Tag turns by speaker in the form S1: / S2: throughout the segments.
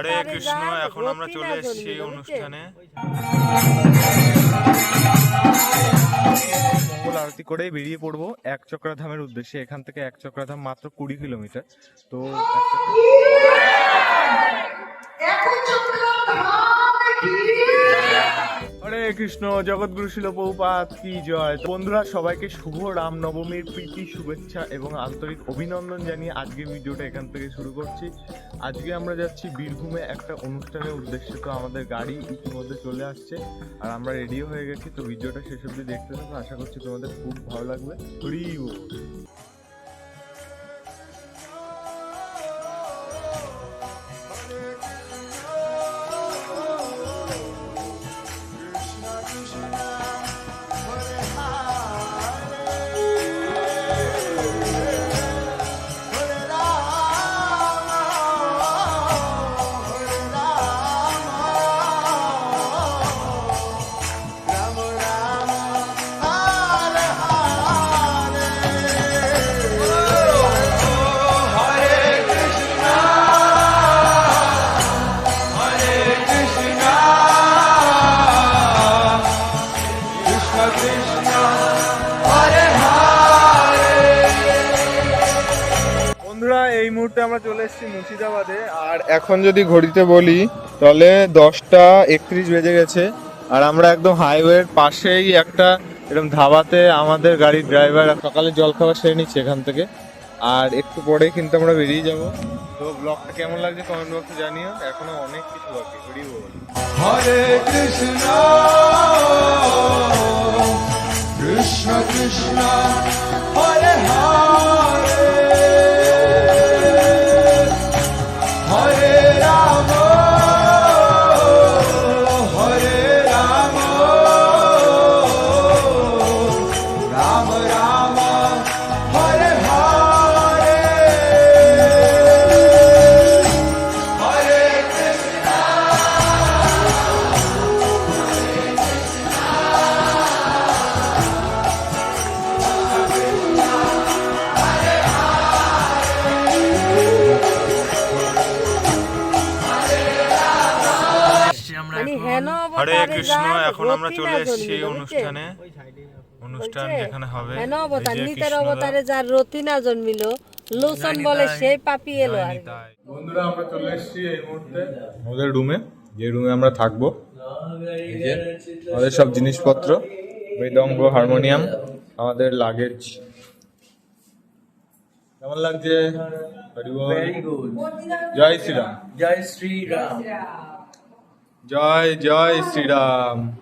S1: হরে কৃষ্ণ এখন আমরা চলে এসেছি অনুষ্ঠানে।
S2: মঙ্গল আরতি করে বেরিয়ে পড়ব এক চক্রাধামের উদ্দেশ্যে। এখান থেকে এক চক্রাধাম মাত্র কুড়ি কিলোমিটার। তো এক চক্রা- হরে কৃষ্ণ জগৎগুরু শিল পৌপাত কি জয়। বন্ধুরা, সবাইকে শুভ রাম নবমীর প্রীতি, শুভেচ্ছা এবং আন্তরিক অভিনন্দন জানিয়ে আজকে ভিডিওটা এখান থেকে শুরু করছি। আজকে আমরা যাচ্ছি বীরভূমে একটা অনুষ্ঠানের উদ্দেশ্যে। তো আমাদের গাড়ি ইতিমধ্যে চলে আসছে আর আমরা রেডিও হয়ে গেছি। তো ভিডিওটা শেষ অবধি দেখতে থাকো। আশা করছি তোমাদের খুব ভালো লাগবে। হরি এই মুহূর্তে আমরা চলে এসেছি মুর্শিদাবাদে। আর এখন যদি ঘড়িতে বলি তাহলে দশটা একত্রিশ বেজে গেছে। আর আমরা একদম হাইওয়ের পাশেই একটা এরকম ধাবাতে আমাদের গাড়ির ড্রাইভার সকালে জল খাবার সেরে নিচ্ছে এখান থেকে। আর একটু পরে কিন্তু আমরা বেরিয়ে যাব। তো ব্লগটা কেমন লাগছে কমেন্ট বক্সে জানিও। এখনও অনেক কিছু বাকি। হরি বল।
S3: Hare Krishna, Krishna Krishna,
S1: হরে কৃষ্ণ এখন আমরা চলে এসেছি অনুষ্ঠানে। অনুষ্ঠান যেখানে হবে
S4: অবতার নিতার অবতারে যার রতি না জন্মিল লোচন বলে সেই পাপি এলো আর
S2: বন্ধুরা আমরা চলে এসেছি এই মুহূর্তে। আমাদের রুমে যে রুমে আমরা থাকব আমাদের সব জিনিসপত্র মৃদঙ্গ হারমোনিয়াম আমাদের লাগেজ। কেমন লাগছে? জয় শ্রীরাম।
S3: জয় শ্রী রাম
S2: জয় জয় শ্রীরাম।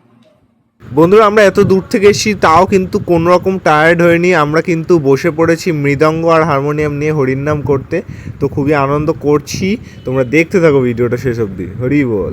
S5: বন্ধুরা, আমরা এত দূর থেকে এসেছি, তাও কিন্তু কোন রকম টায়ার্ড হয়নি। আমরা কিন্তু বসে পড়েছি মৃদঙ্গ আর হারমোনিয়াম নিয়ে হরির নাম করতে। তো খুবই আনন্দ করছি। তোমরা দেখতে থাকো, ভিডিওটা শেষ অবধি। হরি বল।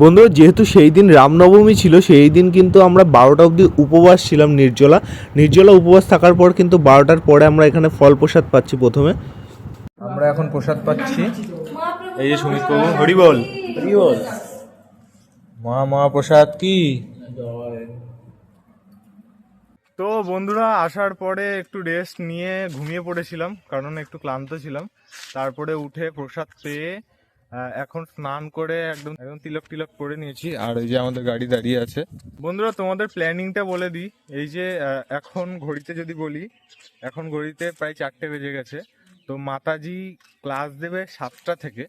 S5: বন্ধুরা যেহেতু সেই দিন রামনবমী ছিল, সেই দিন কিন্তু আমরা বারোটা অবধি উপবাস ছিলাম নির্জলা। নির্জলা উপবাস থাকার পর কিন্তু বারোটার পরে আমরা এখানে ফল প্রসাদ পাচ্ছি প্রথমে।
S2: আমরা এখন প্রসাদ পাচ্ছি। এই যে সুমিত প্রভু, হরি বল। হরি বল। মহা মহাপ্রসাদ কি? তো বন্ধুরা, আসার পরে একটু রেস্ট নিয়ে ঘুমিয়ে পড়েছিলাম, কারণ একটু ক্লান্ত ছিলাম। তারপরে উঠে প্রসাদ পেয়ে এখন স্নান করে একদম একদম তিলক টিলক করে নিয়েছি। আর এই যে আমাদের গাড়ি দাঁড়িয়ে আছে। বন্ধুরা, তোমাদের প্ল্যানিংটা বলে দিই। এই যে এখন ঘড়িতে যদি বলি, এখন ঘড়িতে প্রায় চারটে বেজে গেছে। তো মাতাজি ক্লাস দেবে সাতটা থেকে।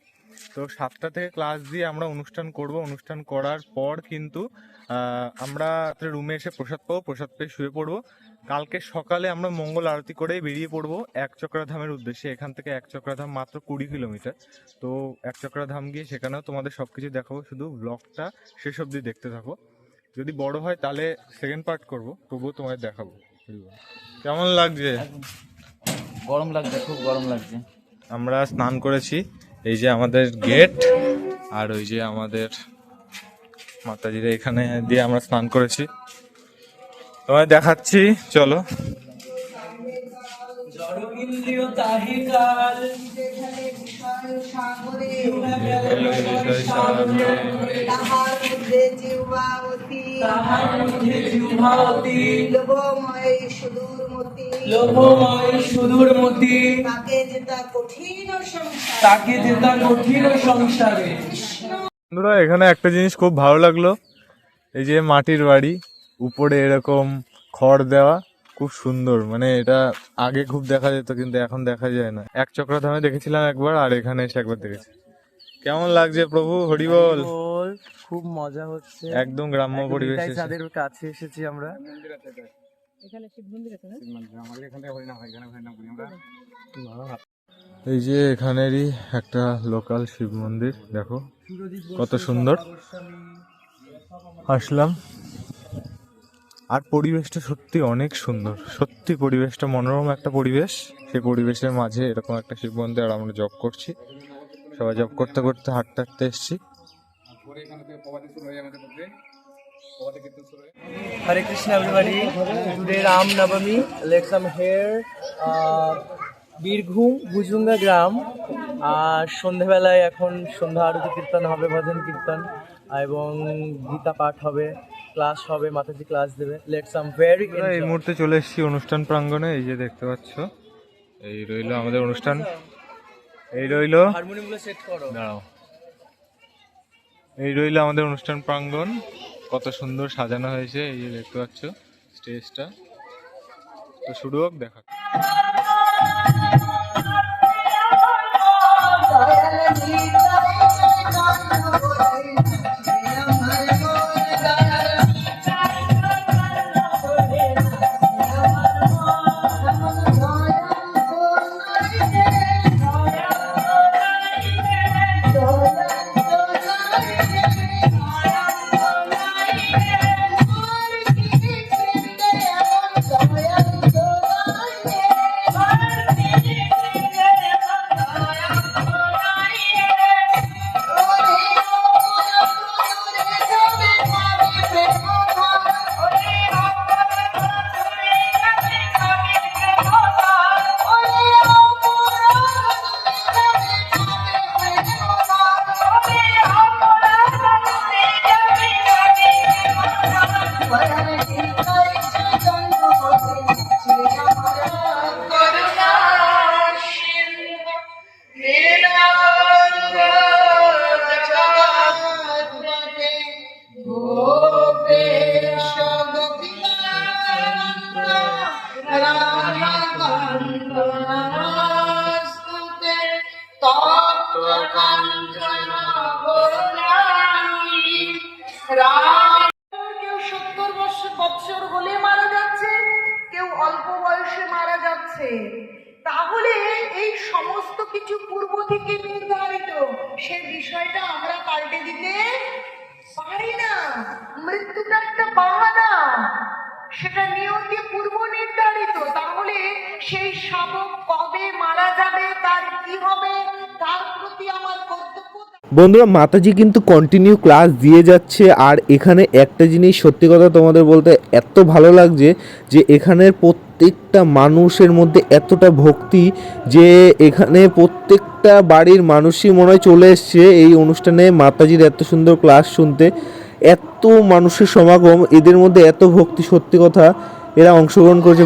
S2: তো সাতটা থেকে ক্লাস দিয়ে আমরা অনুষ্ঠান করব। অনুষ্ঠান করার পর কিন্তু আমরা রুমে এসে প্রসাদ পাবো প্রসাদ পেয়ে শুয়ে পড়ব। কালকে সকালে আমরা মঙ্গল আরতি করেই বেরিয়ে পড়ব এক চক্রাধামের উদ্দেশ্যে। এখান থেকে এক চক্রাধাম মাত্র কুড়ি কিলোমিটার। তো এক চক্রাধাম গিয়ে সেখানেও তোমাদের সব কিছু দেখাবো। শুধু ব্লগটা শেষ অবধি দেখতে থাকো। যদি বড় হয় তাহলে সেকেন্ড পার্ট করব। তবুও তোমাদের দেখাবো। কেমন লাগছে?
S1: গরম লাগছে খুব গরম লাগছে।
S2: আমরা স্নান করেছি। এই যে আমাদের গেট আর ওই যে আমাদের মাতাজিরা এখানে দিয়ে আমরা স্নান করেছি। তোমায় দেখাচ্ছি, চলো।
S6: মধ্যে জিহ্বাবতী।
S3: তাহার মধ্যে জিহ্বাবতী।
S6: লোভময় সুদূরমতি
S3: লোভময় সুদূরমতি
S6: তাকে যেটা কঠিন সংসার।
S3: তাকে যেতা কঠিন সংসারে।
S2: বন্ধুরা এখানে একটা জিনিস খুব ভালো লাগল। এই যে মাটির বাড়ি উপরে এরকম খড় দেওয়া খুব সুন্দর। মানে এটা আগে খুব দেখা যেত কিন্তু এখন দেখা যায় না। এক চক্র চক্রধামে দেখেছিলাম একবার আর এখানে এসে একবার দেখেছি। কেমন লাগছে প্রভু? হরিবল
S7: খুব মজা হচ্ছে।
S2: একদম গ্রাম্য পরিবেশ
S7: চাঁদের কাছে এসেছি আমরা।
S2: এই যে এখানেরই একটা লোকাল শিব মন্দির দেখো কত সুন্দর। আসলাম। আর পরিবেশটা সত্যি অনেক সুন্দর। সত্যি পরিবেশটা মনোরম একটা পরিবেশ। সেই পরিবেশের মাঝে এরকম একটা শিব মন্দির আর আমরা জব করছি। সবাই জব করতে করতে হাঁটতে হাঁটতে এসছি।
S7: হরে কৃষ্ণ এভরিবডি টুডে রাম নবমী let's am here Birbhum Bhujunga গ্রাম আর সন্ধেবেলায় এখন সন্ধ্যা আরতি কীর্তন হবে ভজন কীর্তন এবং গীতা পাঠ হবে ক্লাস হবে মাতাজি ক্লাস দেবে। লেটস আম ভেরি
S2: এই মুহূর্তে চলে এসেছি অনুষ্ঠান প্রাঙ্গণে এই যে দেখতে পাচ্ছ এই রইল আমাদের অনুষ্ঠান। এই রইল
S7: হারমোনিয়ামগুলো সেট করো।
S2: দাঁড়াও। এই রইল আমাদের অনুষ্ঠান প্রাঙ্গন কত সুন্দর সাজানো হয়েছে, এই যে দেখতে পাচ্ছ স্টেজটা। তো শুরু হোক, দেখা
S6: বাহানা সেটা নিয়তি পূর্ব নির্ধারিত। তাহলে সেই শাবক কবে মারা যাবে, তার কি হবে, তার প্রতি আমার
S5: বন্ধুরা, মাতাজি কিন্তু কন্টিনিউ ক্লাস দিয়ে যাচ্ছে, আর এখানে একটা জিনিস সত্যি কথা তোমাদের বলতে এত ভালো লাগছে যে এখানের প্রত্যেকটা মানুষের মধ্যে এতটা ভক্তি যে এখানে প্রত্যেকটা বাড়ির মানুষই মনে হয় চলে এসছে এই অনুষ্ঠানে মাতাজির এত সুন্দর ক্লাস শুনতে। এত মানুষের সমাগম এদের মধ্যে এত ভক্তি সত্যি কথা এরা অংশগ্রহণ করছে।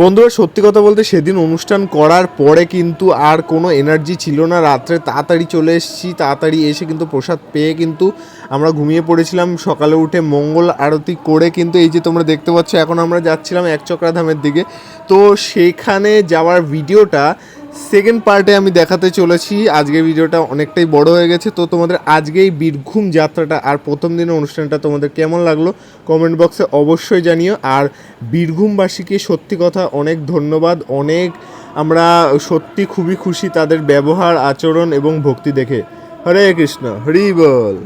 S5: বন্ধুরা, সত্যি কথা বলতে সেদিন অনুষ্ঠান করার পরে কিন্তু আর কোনো এনার্জি ছিল না। রাত্রে তাড়াতাড়ি চলে এসেছি, তাড়াতাড়ি এসে কিন্তু প্রসাদ পেয়ে কিন্তু আমরা ঘুমিয়ে পড়েছিলাম। সকালে উঠে মঙ্গল আরতি করে কিন্তু এই যে তোমরা দেখতে পাচ্ছ, এখন আমরা যাচ্ছিলাম এক ধামের দিকে। তো সেখানে যাওয়ার ভিডিওটা সেকেন্ড পার্টে আমি দেখাতে চলেছি। আজকের ভিডিওটা অনেকটাই বড় হয়ে গেছে। তো তোমাদের আজকে এই বীরভূম যাত্রাটা আর প্রথম দিনের অনুষ্ঠানটা তোমাদের কেমন লাগল কমেন্ট বক্সে অবশ্যই জানিও। আর বীরভূমবাসীকে সত্যি কথা অনেক ধন্যবাদ। অনেক আমরা সত্যি খুবই খুশি তাদের ব্যবহার, আচরণ এবং ভক্তি দেখে। হরে কৃষ্ণ, হরি বল।